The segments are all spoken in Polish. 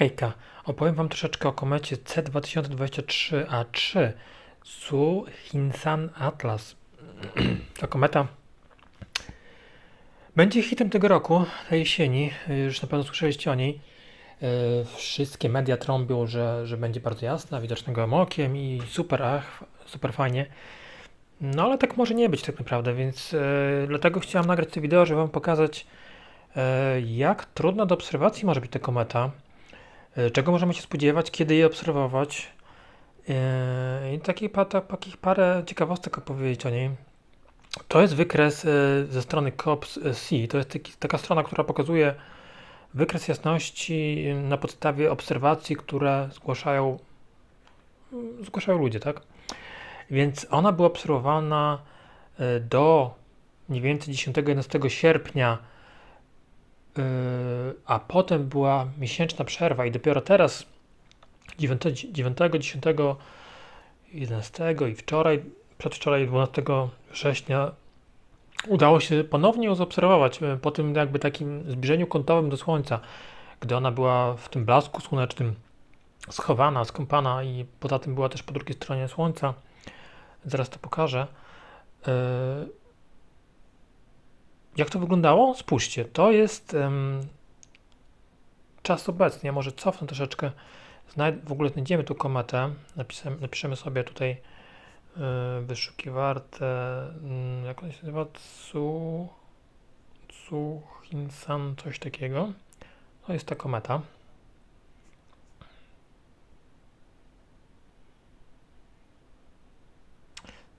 Hejka, opowiem Wam troszeczkę o komecie C2023A3 Su Hinsan Atlas. Ta kometa będzie hitem tego roku, tej jesieni. Już na pewno słyszeliście o niej. E, Wszystkie media trąbią, że, że będzie bardzo jasna, widoczna gołym okiem i super, ach, super fajnie. No ale tak może nie być tak naprawdę, więc e, dlatego chciałem nagrać to wideo, żeby Wam pokazać, e, jak trudna do obserwacji może być ta kometa. E, Czego możemy się spodziewać, kiedy je obserwować? E, I takich, takich parę ciekawostek opowiedzieć o niej. To jest wykres e, ze strony COPS-C. To jest taki, taka strona, która pokazuje wykres jasności na podstawie obserwacji, które zgłaszają, zgłaszają ludzie, tak? Więc ona była obserwowana do mniej więcej 10-11 sierpnia a potem była miesięczna przerwa i dopiero teraz 9, 9 10, 11 i wczoraj, przedwczoraj 12 września udało się ponownie ją zaobserwować yy, po tym jakby takim zbliżeniu kątowym do Słońca, gdy ona była w tym blasku słonecznym schowana, skąpana i poza tym była też po drugiej stronie Słońca. Zaraz to pokażę. Yy, jak to wyglądało? Spójrzcie, to jest em, czas obecny. Ja może cofnę troszeczkę. Znajd w ogóle znajdziemy tu kometę. Napisem, napiszemy sobie tutaj y, wyszukiwarkę, y, jak ona się nazywa? Tsu, Tsu Hinsan, coś takiego. To jest ta kometa.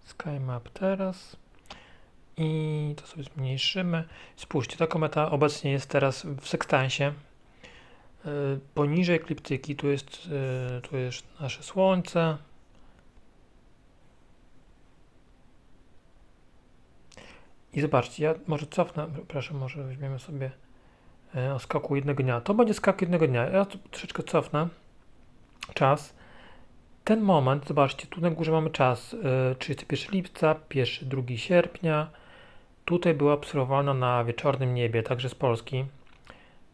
Sky Map teraz. I to sobie zmniejszymy. Spójrzcie, ta kometa obecnie jest teraz w sekstansie. Yy, Poniżej ekliptyki tu jest, yy, tu jest nasze Słońce. I zobaczcie, ja może cofnę, proszę, może weźmiemy sobie yy, o skoku jednego dnia. To będzie skok jednego dnia. Ja troszeczkę cofnę czas. Ten moment, zobaczcie, tu na górze mamy czas yy, 31 lipca, 1, 2 sierpnia. Tutaj była obserwowana na wieczornym niebie, także z Polski.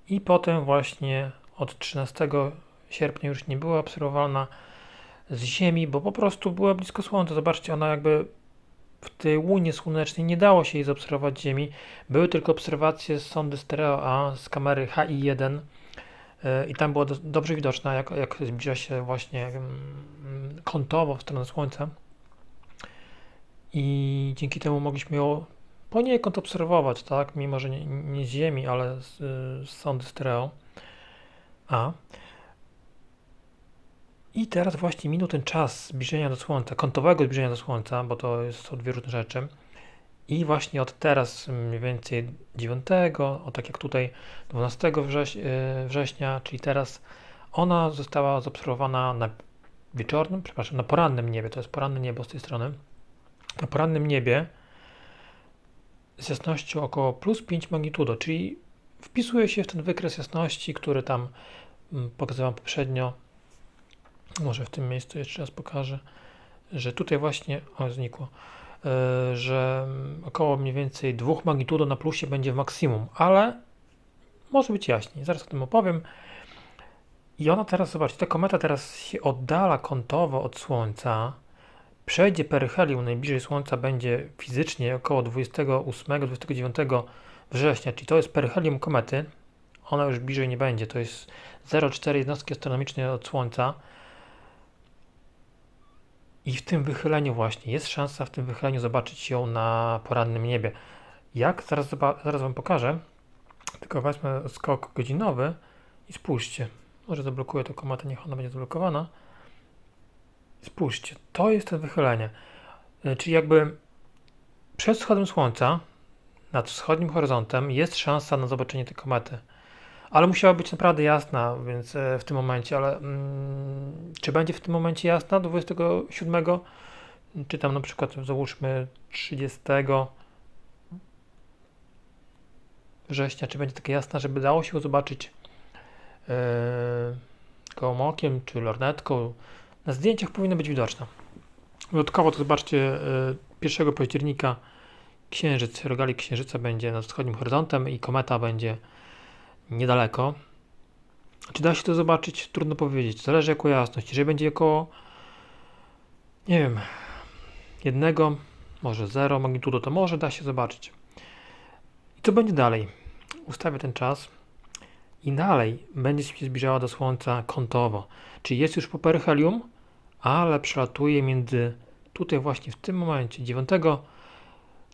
I potem właśnie od 13 sierpnia już nie była obserwowana z Ziemi, bo po prostu była blisko Słońca. Zobaczcie, ona jakby w tej łunie słonecznej nie dało się jej zaobserwować Ziemi. Były tylko obserwacje z sondy stereo A, z kamery HI1 yy, i tam była do, dobrze widoczna, jak, jak zbliża się właśnie mm, kątowo w stronę Słońca. I dzięki temu mogliśmy ją poniekąd obserwować, tak, mimo że nie, nie z Ziemi, ale z, z sondy stereo. A. I teraz właśnie minął ten czas zbliżenia do Słońca, kątowego zbliżenia do Słońca, bo to są dwie różne rzeczy. I właśnie od teraz mniej więcej 9, o tak jak tutaj 12 wrześ, września, czyli teraz ona została zaobserwowana na wieczornym, przepraszam, na porannym niebie, to jest poranne niebo z tej strony. Na porannym niebie z jasnością około plus 5 magnitudo, czyli wpisuje się w ten wykres jasności, który tam mm, pokazywałem poprzednio. Może w tym miejscu jeszcze raz pokażę, że tutaj właśnie, o znikło, yy, że mm, około mniej więcej 2 magnitudo na plusie będzie w maksimum, ale może być jaśniej. Zaraz o tym opowiem. I ona teraz, zobaczcie, ta kometa teraz się oddala kątowo od Słońca, przejdzie peryhelium najbliżej Słońca będzie fizycznie około 28-29 września, czyli to jest peryhelium komety. Ona już bliżej nie będzie, to jest 0,4 jednostki astronomicznej od Słońca. I w tym wychyleniu właśnie, jest szansa w tym wychyleniu zobaczyć ją na porannym niebie. Jak? Zaraz, zaraz Wam pokażę. Tylko weźmy skok godzinowy i spójrzcie. Może zablokuję tę kometę, niech ona będzie zablokowana. Spójrzcie, to jest to wychylenie. E, Czyli jakby przed wschodem słońca, nad wschodnim horyzontem, jest szansa na zobaczenie tej komety. Ale musiała być naprawdę jasna, więc e, w tym momencie, ale mm, czy będzie w tym momencie jasna 27? Czy tam na przykład załóżmy 30 września, czy będzie taka jasna, żeby dało się ją zobaczyć yy, czy lornetką, na zdjęciach powinna być widoczna. Dodatkowo to zobaczcie, 1 października księżyc, rogalik księżyca będzie nad wschodnim horyzontem i kometa będzie niedaleko. Czy da się to zobaczyć? Trudno powiedzieć. Zależy jaką jasność. Jeżeli będzie około, nie wiem, jednego, może zero magnitudo, to może da się zobaczyć. I co będzie dalej? Ustawię ten czas i dalej będzie się zbliżała do Słońca kątowo. Czyli jest już po peryhelium, ale przelatuje między tutaj właśnie w tym momencie 9,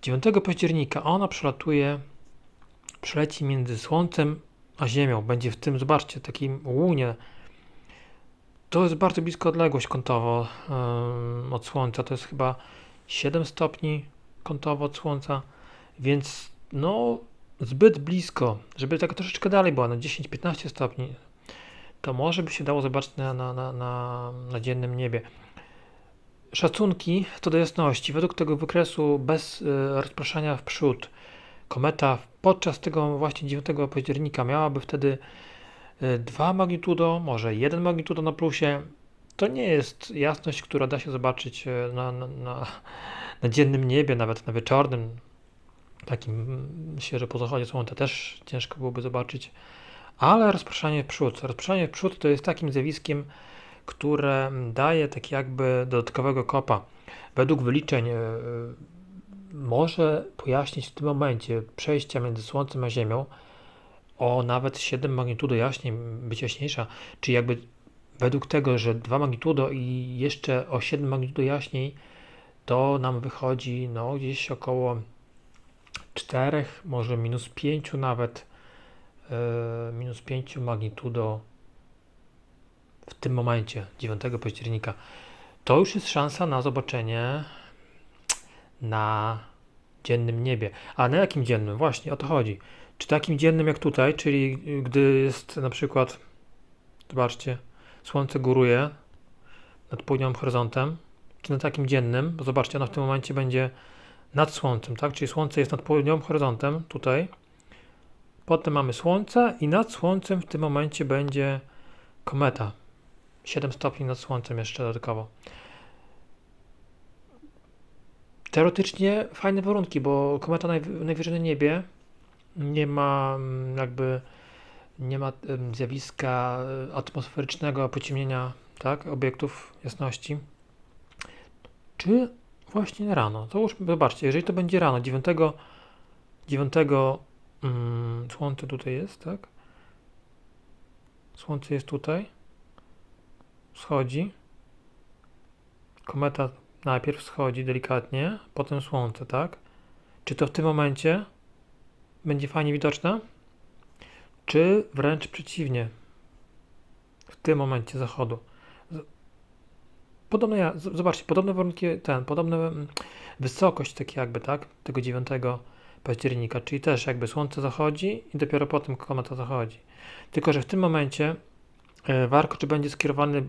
9 października ona przelatuje, przeleci między Słońcem a Ziemią. Będzie w tym, zobaczcie, takim łunie. To jest bardzo blisko odległość kątowo ym, od Słońca. To jest chyba 7 stopni kątowo od Słońca, więc no zbyt blisko, żeby tak troszeczkę dalej była, na 10-15 stopni, to może by się dało zobaczyć na, na, na, na, dziennym niebie. Szacunki co do jasności, według tego wykresu bez y, rozpraszania w przód, kometa podczas tego właśnie 9 października miałaby wtedy y, 2 magnitudo, może 1 magnitudo na plusie. To nie jest jasność, która da się zobaczyć y, na, na, na, na dziennym niebie, nawet na wieczornym, takim mm, świeżo po zachodzie słońca też ciężko byłoby zobaczyć. Ale rozpraszanie w przód. Rozpraszanie w przód to jest takim zjawiskiem, które daje tak jakby dodatkowego kopa. Według wyliczeń e, może pojaśnić w tym momencie przejścia między Słońcem a Ziemią o nawet 7 magnitudo jaśniej, być jaśniejsza, czyli jakby według tego, że 2 magnitudo i jeszcze o 7 magnitudo jaśniej, to nam wychodzi no gdzieś około 4, może minus 5 nawet, minus 5 magnitudo w tym momencie, 9 października. To już jest szansa na zobaczenie na dziennym niebie. A na jakim dziennym? Właśnie o to chodzi. Czy takim dziennym jak tutaj, czyli gdy jest na przykład, zobaczcie, słońce góruje nad południowym horyzontem, czy na takim dziennym, bo zobaczcie, ono w tym momencie będzie nad Słońcem, tak? Czyli Słońce jest nad południowym horyzontem, tutaj. Potem mamy Słońce i nad Słońcem w tym momencie będzie kometa. 7 stopni nad Słońcem jeszcze dodatkowo. Teoretycznie fajne warunki, bo kometa najw- najwyżej na niebie nie ma mm, jakby nie ma zjawiska e, atmosferycznego pociemnienia tak, obiektów jasności. Czy właśnie rano? To już zobaczcie, jeżeli to będzie rano, 9, 9 mm, słońce tutaj jest, tak? Słońce jest tutaj, wschodzi. Kometa najpierw wschodzi delikatnie, potem słońce, tak? Czy to w tym momencie będzie fajnie widoczne? Czy wręcz przeciwnie? W tym momencie zachodu. Podobno ja, zobaczcie, podobne warunki, ten, podobna mm, wysokość, tak jakby, tak? Tego 9 października, czyli też jakby słońce zachodzi i dopiero potem kometa zachodzi. Tylko, że w tym momencie e, warkocz będzie skierowany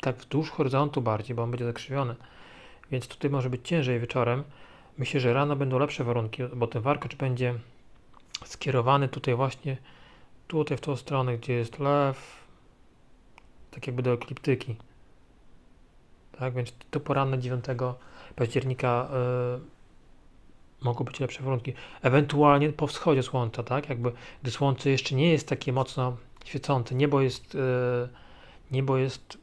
tak wzdłuż horyzontu bardziej, bo on będzie zakrzywiony. Więc tutaj może być ciężej wieczorem. Myślę, że rano będą lepsze warunki, bo ten warkocz będzie skierowany tutaj właśnie, tutaj w tą stronę, gdzie jest lew, tak jakby do ekliptyki. Tak, więc to poranne 9 października y, mogą być lepsze warunki. Ewentualnie po wschodzie słońca, tak, jakby gdy słońce jeszcze nie jest takie mocno świecące, niebo jest, y, niebo jest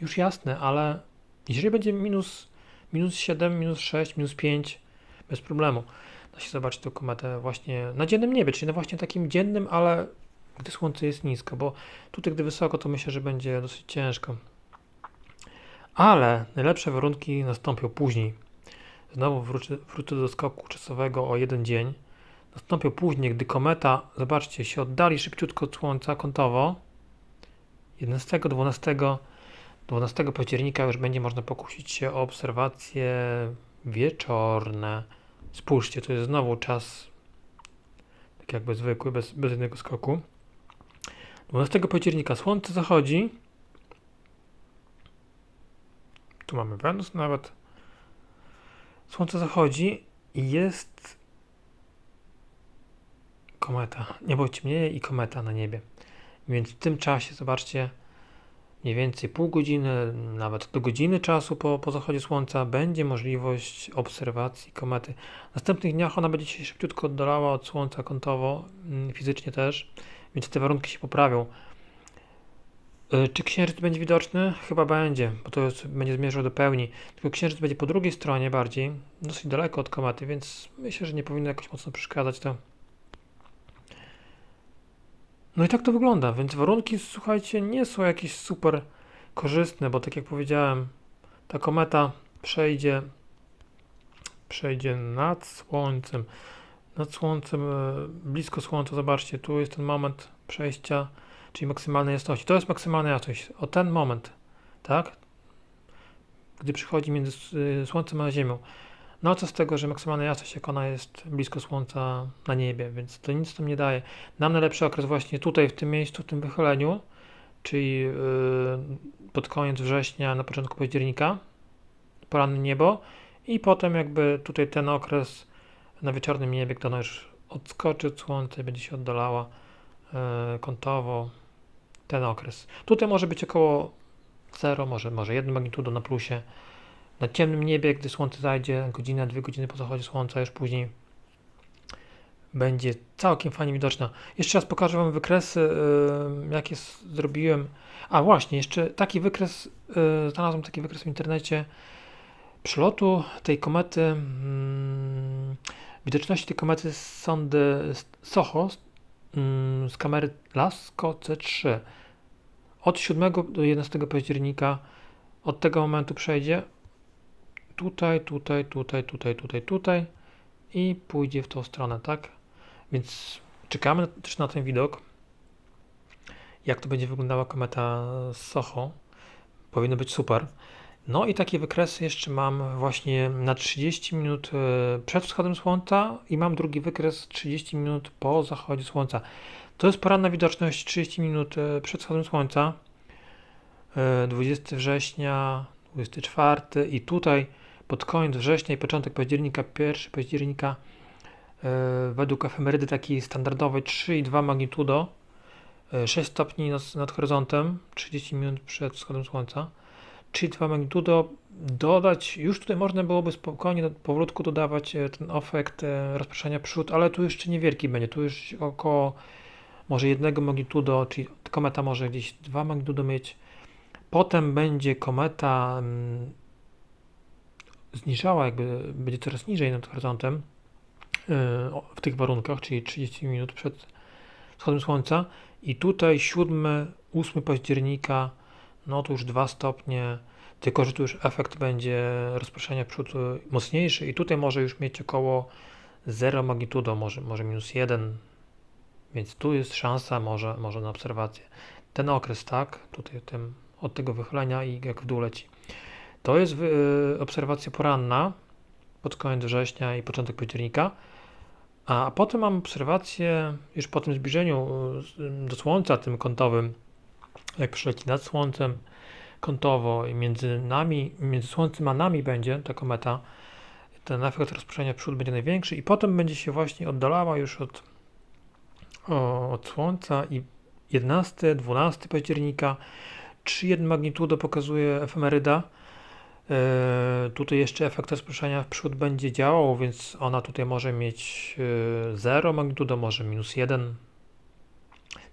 już jasne, ale jeżeli będzie minus, minus 7, minus 6, minus 5, bez problemu. Da się zobaczyć tę kometę właśnie na dziennym niebie, czyli na właśnie takim dziennym, ale gdy słońce jest nisko, bo tutaj, gdy wysoko, to myślę, że będzie dosyć ciężko. Ale najlepsze warunki nastąpią później. Znowu wrócę, do skoku czasowego o jeden dzień. Nastąpią później, gdy kometa, zobaczcie, się oddali szybciutko od Słońca kątowo. 11, 12, 12 października już będzie można pokusić się o obserwacje wieczorne. Spójrzcie, to jest znowu czas tak jakby zwykły, bez, bez jednego skoku. 12 października słońce zachodzi. Tu mamy Wenus nawet. Słońce zachodzi i jest kometa. Niebo ciemnieje i kometa na niebie. Więc w tym czasie, zobaczcie, mniej więcej pół godziny, nawet do godziny czasu po, po zachodzie słońca będzie możliwość obserwacji komety. W następnych dniach ona będzie się szybciutko oddalała od słońca kątowo, mm, fizycznie też, więc te warunki się poprawią. Y, Czy księżyc będzie widoczny? Chyba będzie, bo to jest, będzie zmierzał do pełni. Tylko księżyc będzie po drugiej stronie bardziej, dosyć daleko od komety, więc myślę, że nie powinno jakoś mocno przeszkadzać to. No i tak to wygląda, więc warunki, słuchajcie, nie są jakieś super korzystne, bo tak jak powiedziałem, ta kometa przejdzie, przejdzie nad Słońcem, nad Słońcem, e, blisko Słońca, zobaczcie, tu jest ten moment przejścia, czyli maksymalnej jasności. To jest maksymalna jasność, o ten moment, tak? Gdy przychodzi między y, Słońcem a Ziemią. No co z tego, że maksymalna jasność, jak ona jest blisko Słońca na niebie, więc to nic tam nie daje. Nam najlepszy okres właśnie tutaj, w tym miejscu, w tym wychyleniu, czyli yy, pod koniec września, na początku października, poranne niebo i potem jakby tutaj ten okres na wieczornym niebie, gdy ona już odskoczy od słońca i będzie się oddalała yy, kątowo, ten okres. Tutaj może być około 0, może, może 1 magnitudo na plusie. Na ciemnym niebie, gdy słońce zajdzie, godzinę, dwie godziny po zachodzie słońca, już później będzie całkiem fajnie widoczna. Jeszcze raz pokażę Wam wykresy, yy, jakie zrobiłem. A właśnie, jeszcze taki wykres, yy, znalazłem taki wykres w internecie przylotu tej komety, mm, widoczności tej komety z sondy Soho mm, z kamery Lasko C3 od 7 do 11 października. Od tego momentu przejdzie tutaj, tutaj, tutaj, tutaj, tutaj, tutaj i pójdzie w tą stronę, tak? Więc czekamy też na ten widok. Jak to będzie wyglądała kometa Soho. Powinno być super. No i takie wykresy jeszcze mam właśnie na 30 minut e, przed wschodem słońca i mam drugi wykres 30 minut po zachodzie słońca. To jest poranna widoczność 30 minut e, przed wschodem słońca. E, 20 września, 24 i tutaj pod koniec września i początek października, 1 października e, według efemerydy takiej standardowej 3,2 magnitudo, e, 6 stopni nad, nad horyzontem, 30 minut przed wschodem słońca. 3,2 magnitudo dodać, już tutaj można byłoby spokojnie powolutku dodawać e, ten efekt e, rozproszenia przód, ale tu jeszcze niewielki będzie, tu już około może 1 magnitudo, czyli kometa może gdzieś 2 magnitudo mieć. Potem będzie kometa mm, zniżała, jakby będzie coraz niżej nad horyzontem o- w tych warunkach, czyli 30 minut przed wschodem słońca. I tutaj 7, 8 października, no to już 2 stopnie, tylko że tu już efekt będzie rozproszenia przód y, mocniejszy i tutaj może już mieć około 0 magnitudo, może, może minus 1, więc tu jest szansa może, może na obserwację. Ten okres, tak, tutaj tym, od tego wychylenia i jak w dół leci. To jest y, obserwacja poranna pod koniec września i początek października. A potem mam obserwację już po tym zbliżeniu y, do Słońca, tym kątowym, jak przyleci nad Słońcem kątowo i między nami, między Słońcem a nami będzie ta kometa, ten efekt rozproszenia przód będzie największy i potem będzie się właśnie oddalała już od, od Słońca i 11, 12 października 3,1 magnitudo pokazuje efemeryda. E, tutaj jeszcze efekt rozproszenia w przód będzie działał, więc ona tutaj może mieć e, 0 magnitudo, może minus 1.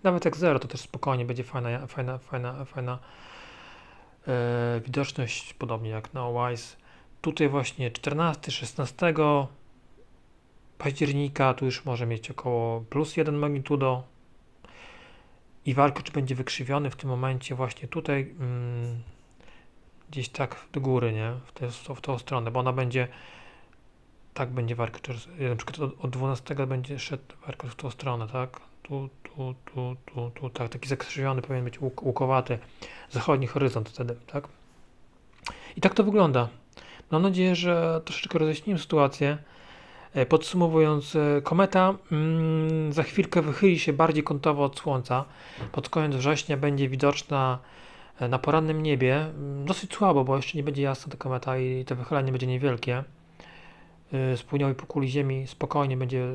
Nawet jak 0 to też spokojnie będzie fajna, fajna, fajna, fajna e, widoczność, podobnie jak na OWISE. Tutaj właśnie 14, 16 października, tu już może mieć około plus 1 magnitudo. I warkocz będzie wykrzywiony w tym momencie właśnie tutaj mm, gdzieś tak do góry, nie? W, tę w tą stronę, bo ona będzie tak będzie warkocz, na przykład od, od 12 będzie szedł warkocz w tą stronę, tak? Tu, tu, tu, tu, tu, tak, taki zakrzywiony powinien być łuk, łukowaty, zachodni horyzont wtedy, tak? I tak to wygląda. Mam nadzieję, że troszeczkę rozjaśniłem sytuację. E, Podsumowując, e, kometa mm, za chwilkę wychyli się bardziej kątowo od Słońca. Pod koniec września będzie widoczna e, na porannym niebie. Mm, Dosyć słabo, bo jeszcze nie będzie jasna ta kometa i to wychylenie będzie niewielkie. Z południowej półkuli Ziemi spokojnie będzie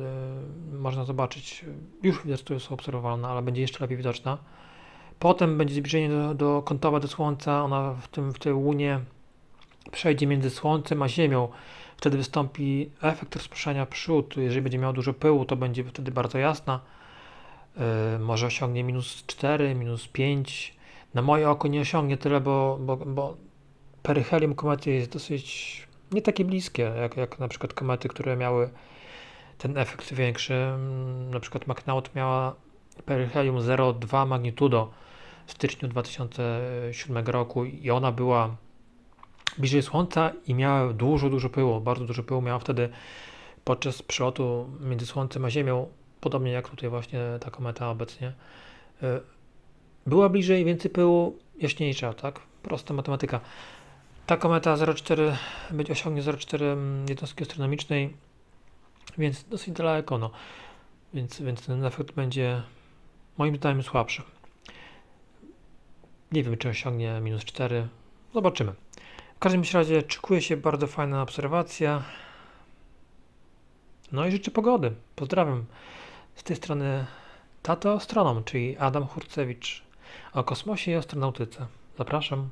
można zobaczyć. Już widać, tu jest obserwowalna, ale będzie jeszcze lepiej widoczna. Potem będzie zbliżenie do, do kątowa do Słońca. Ona w, tym, w tej łunie przejdzie między Słońcem a Ziemią. Wtedy wystąpi efekt rozproszenia przód. Jeżeli będzie miał dużo pyłu, to będzie wtedy bardzo jasna. Yy, może osiągnie minus 4, minus 5. Na moje oko nie osiągnie tyle, bo, bo, bo peryhelium komety jest dosyć nie takie bliskie, jak, jak na przykład komety, które miały ten efekt większy. Mm, Na przykład McNaught miała peryhelium 0,2 magnitudo w styczniu 2007 roku i ona była bliżej Słońca i miała dużo, dużo pyłu, bardzo dużo pyłu miała wtedy podczas przelotu między Słońcem a Ziemią, podobnie jak tutaj właśnie ta kometa obecnie. Y, Była bliżej, więcej pyłu, jaśniejsza, tak? Prosta matematyka. Ta kometa 0,4 będzie osiągnie 0,4 mm, jednostki astronomicznej, więc dosyć daleko, no. Więc, więc ten efekt będzie moim zdaniem słabszy. Nie wiem, czy osiągnie minus 4. Zobaczymy. Każdym razie czekuje się bardzo fajna obserwacja. No i życzę pogody. Pozdrawiam. Z tej strony Tato Astronom, czyli Adam Hurcewicz o kosmosie i astronautyce. Zapraszam.